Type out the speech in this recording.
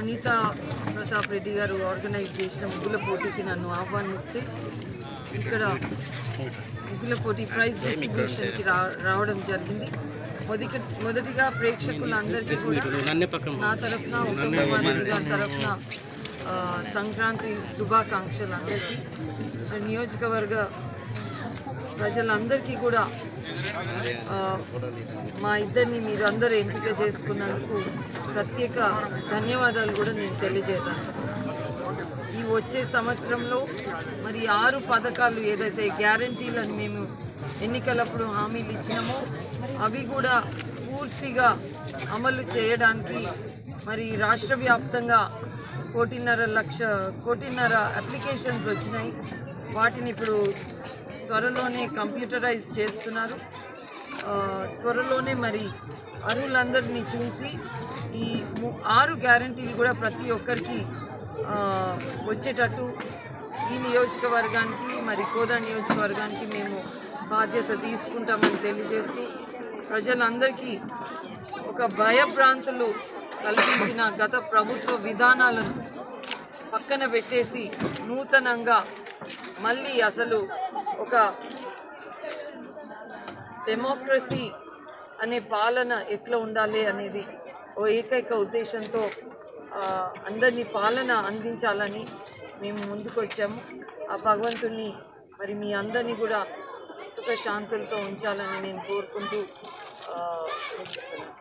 అనితా ప్రతాప్ రెడ్డి గారు ఆర్గనైజ్ చేసిన ముగ్గుల పోటీకి నన్ను ఆహ్వానిస్తే ఇక్కడ ముగ్గుల పోటీ ప్రైజ్ డిస్ట్రిబ్యూషన్కి రా రావడం జరిగింది. మొదటి మొదటిగా ప్రేక్షకులందరికీ కూడా నా తరఫున రెడ్డి గారి తరఫున సంక్రాంతి శుభాకాంక్షలు అందరికీ. నియోజకవర్గ ప్రజలందరికీ కూడా మా ఇద్దరిని మీరు అందరూ ఎంపిక చేసుకున్నందుకు ప్రత్యేక ధన్యవాదాలు కూడా నేను తెలియజేయడం ఈ వచ్చే సంవత్సరంలో మరి ఆరు పథకాలు ఏదైతే గ్యారంటీలను మేము ఎన్నికలప్పుడు హామీలు ఇచ్చినామో అవి కూడా పూర్తిగా అమలు చేయడానికి మరి రాష్ట్ర వ్యాప్తంగా కోటిన్నర లక్ష కోటిన్నర అప్లికేషన్స్ వచ్చినాయి. వాటిని ఇప్పుడు త్వరలోనే కంప్యూటరైజ్ చేస్తున్నారు. త్వరలోనే మరి అర్హులందరినీ చూసి ఈ ఆరు గ్యారంటీలు కూడా ప్రతి ఒక్కరికి వచ్చేటట్టు ఈ నియోజకవర్గానికి మరి కోదా నియోజకవర్గానికి మేము బాధ్యత తీసుకుంటామని తెలియజేస్తూ ప్రజలందరికీ ఒక భయభ్రాంతులు కల్పించిన గత ప్రభుత్వ విధానాలను పక్కన పెట్టేసి నూతనంగా మళ్ళీ అసలు ఒక డెమోక్రసీ అనే పాలన ఎట్లా ఉండాలి అనేది ఓ ఏకైక ఉద్దేశంతో అందరినీ పాలన అందించాలని మేము ముందుకు వచ్చాము ఆ భగవంతుని మరి మీ అందరినీ కూడా సుఖశాంతులతో ఉంచాలని నేను కోరుకుంటూ ముగిస్తున్నాను.